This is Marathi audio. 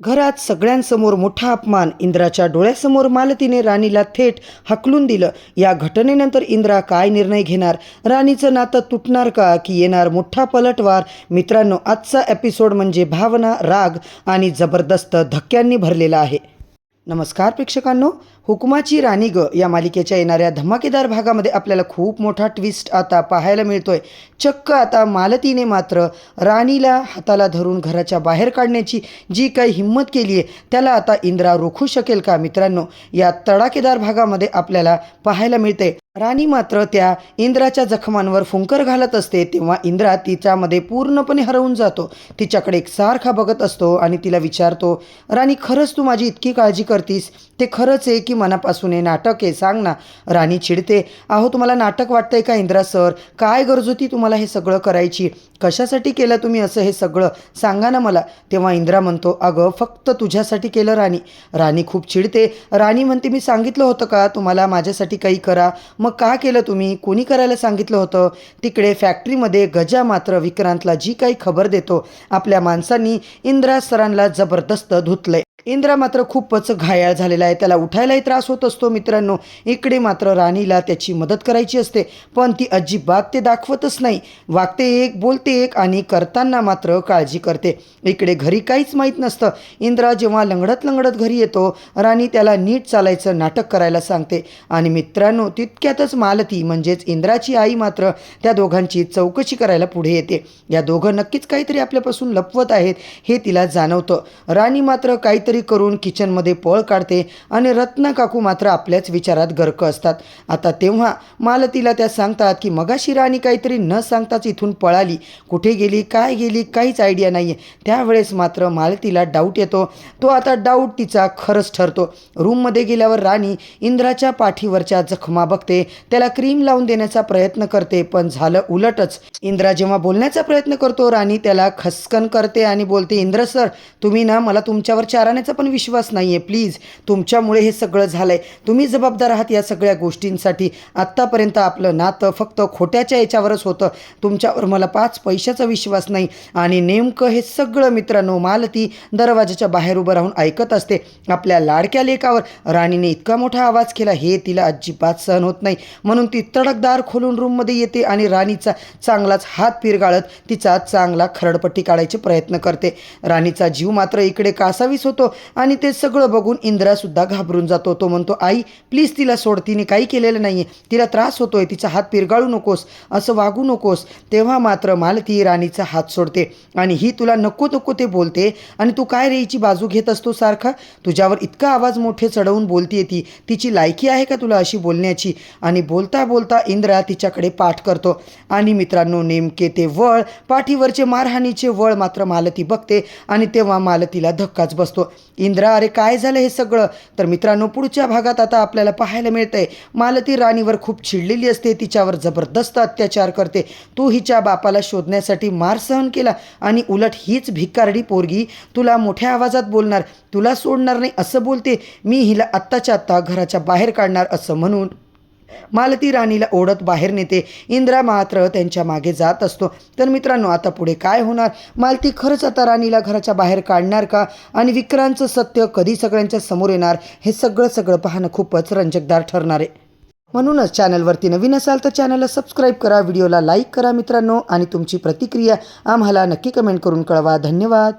घरात सगळ्यांसमोर मोठा अपमान. इंद्राच्या डोळ्यासमोर मालतीने राणीला थेट हकलून दिलं. या घटनेनंतर इंद्रा काय निर्णय घेणार? राणीचं नातं तुटणार का? की येणार मोठा पलटवार? मित्रांनो आजचा एपिसोड म्हणजे भावना राग आणि जबरदस्त धक्क्यांनी भरलेला आहे. नमस्कार प्रेक्षकांनो हुकुमाची राणी ग या मालिकेच्या येणाऱ्या धमाकेदार भागामध्ये आपल्याला खूप मोठा ट्विस्ट आता पाहायला मिळतोय. चक्क आता मालतीने मात्र राणीला हाताला धरून घराच्या बाहेर काढण्याची जी काही हिंमत केली आहे त्याला आता इंद्रा रोखू शकेल का मित्रांनो? या तडाखेदार भागामध्ये आपल्याला पाहायला मिळते राणी मात्र त्या इंद्राच्या जखमांवर फुंकर घालत असते तेव्हा इंद्रा तिच्यामध्ये पूर्णपणे हरवून जातो. तिच्याकडे एक सारखा बघत असतो आणि तिला विचारतो राणी खरंच तू माझी इतकी काळजी करतीस? ते खरंच आहे की मनापासून हे नाटक आहे? सांग ना. राणी चिडते अहो तुम्हाला नाटक वाटतंय का इंद्रा सर? काय गरज होती तुम्हाला हे सगळं करायची? कशासाठी केलं तुम्ही असं हे सगळं? सांगा ना मला. तेव्हा इंद्रा म्हणतो अगं फक्त तुझ्यासाठी केलं राणी. राणी खूप चिडते राणी म्हणते मी सांगितलं होतं का? तुम्हाला माझ्यासाठी काही करा. मग का केलं तुम्ही? कोणी करायला सांगितलं होतं? तिकडे फॅक्टरीमध्ये गजा मात्र विक्रांतला जी काही खबर देतो आपल्या माणसांनी इंद्रा सरांना जबरदस्त धुतलंय. इंद्रा मात्र खूपच घायाळ झालेला आहे. त्याला उठायलाही त्रास होत असतो. मित्रांनो इकडे मात्र राणीला त्याची मदत करायची असते पण ती अजिबात ते दाखवतच नाही. वागते एक बोलते एक आणि करताना मात्र काळजी करते. इकडे घरी काहीच माहीत नसतं. इंद्रा जेव्हा लंगडत लंगडत घरी येतो राणी त्याला नीट चालायचं नाटक करायला सांगते. आणि मित्रांनो तितक्यातच मालती म्हणजेच इंद्राची आई मात्र त्या दोघांची चौकशी करायला पुढे येते. या दोघं नक्कीच काहीतरी आपल्यापासून लपवत आहेत हे तिला जाणवतं. राणी मात्र काहीतरी करून किचनमध्ये पळ काढते आणि रत्ना काकू मात्र आपल्याच विचारात गर्क असतात. आता तेव्हा मालतीला त्या सांगतात की मगाशी राणी काहीतरी न सांगताच इथून पळाली. कुठे गेली काय गेली काहीच आयडिया नाही आहे त्यावेळेस मात्र मालतीला डाऊट येतो. तो आता डाऊट तिचा खरंच ठरतो. रूममध्ये गेल्यावर राणी इंद्राच्या पाठीवरच्या जखमा बघते. त्याला क्रीम लावून देण्याचा प्रयत्न करते पण झालं उलटच. इंद्रा जेव्हा बोलण्याचा प्रयत्न करतो राणी त्याला खसकन करते आणि बोलते इंद्र सर तुम्ही ना मला तुमच्यावर चाराने चाराण्याचा पण विश्वास नाही आहे प्लीज तुमच्यामुळे हे सगळं झालं आहे तुम्ही जबाबदार आहात या सगळ्या गोष्टींसाठी. आत्तापर्यंत आपलं नातं फक्त खोट्याच्या याच्यावरच होतं. तुमच्यावर मला पाच पैशाचा विश्वास नाही. आणि नेमकं हे सगळं मित्रांनो मालती दरवाजाच्या बाहेर उभं राहून ऐकत असते. आपल्या लाडक्या लेखावर राणीने इतका मोठा आवाज केला हे तिला अजिबात सहन होत नाही. म्हणून ती तडकदार खोलून रूममध्ये येते आणि राणीचा चांगलाच हात पिरगाळत तिचा चांगला खरडपट्टी काढायचे प्रयत्न करते. राणीचा जीव मात्र इकडे कासावीस होतो. आणि ते सगळं बघून इंद्रासुद्धा घाबरून जातो. तो म्हणतो आई प्लीज तिला सोड. तिने काही केलेलं नाही आहे तिला त्रास होतोय. तिचा हात पिरगाळू नकोस. असं वागू नकोस. तेव्हा मात्र मालती राणीचा हात सोडते. आणि ही तुला नको नको ते बोलते. आणि तू काय रेईची बाजू घेत असतो सारखा? तुझ्यावर इतका आवाज मोठे चढवून बोलतीये ती. तिची लायकी आहे का तुला अशी बोलण्याची? आणि बोलता बोलता इंद्रा तिच्याकडे पाठ करतो. आणि मित्रांनो नेमके ते वळ पाठीवरचे मारहाणीचे वळ मात्र मालती बघते. आणि तेव्हा मालतीला धक्काच बसतो. इंद्रा अरे काय झालं हे सगळं? तर मित्रांनो पुढच्या भागात आता आपल्याला पाहायला मिळतंय मालती राणीवर खूप चिडलेली असते तिच्यावर जबरदस्त अत्याचार करते. तू हिच्या बापाला शोधण्यासाठी मार सहन केला आणि उलट हीच भिकारडी पोरगी तुला मोठ्या आवाजात बोलणार तुला सोडणार नाही असं बोलते मी हिला आत्ताच्या आत्ता घराच्या बाहेर काढणार असं म्हणून. मालती राणीला ओढत बाहेर नेते इंद्रा मात्र त्यांच्या मागे जात असतो. तर मित्रांनो आता पुढे काय होणार? मालती खरंच आता राणीला घराच्या बाहेर काढणार का? आणि विक्रांतचं सत्य कधी सगळ्यांच्या समोर येणार? हे सगळं सगळं पाहणं खूपच रंजकदार ठरणार आहे. म्हणूनच चॅनलवरती नवीन असाल तर चॅनलला सबस्क्राईब करा व्हिडिओला लाईक करा मित्रांनो. आणि तुमची प्रतिक्रिया आम्हाला नक्की कमेंट करून कळवा. धन्यवाद.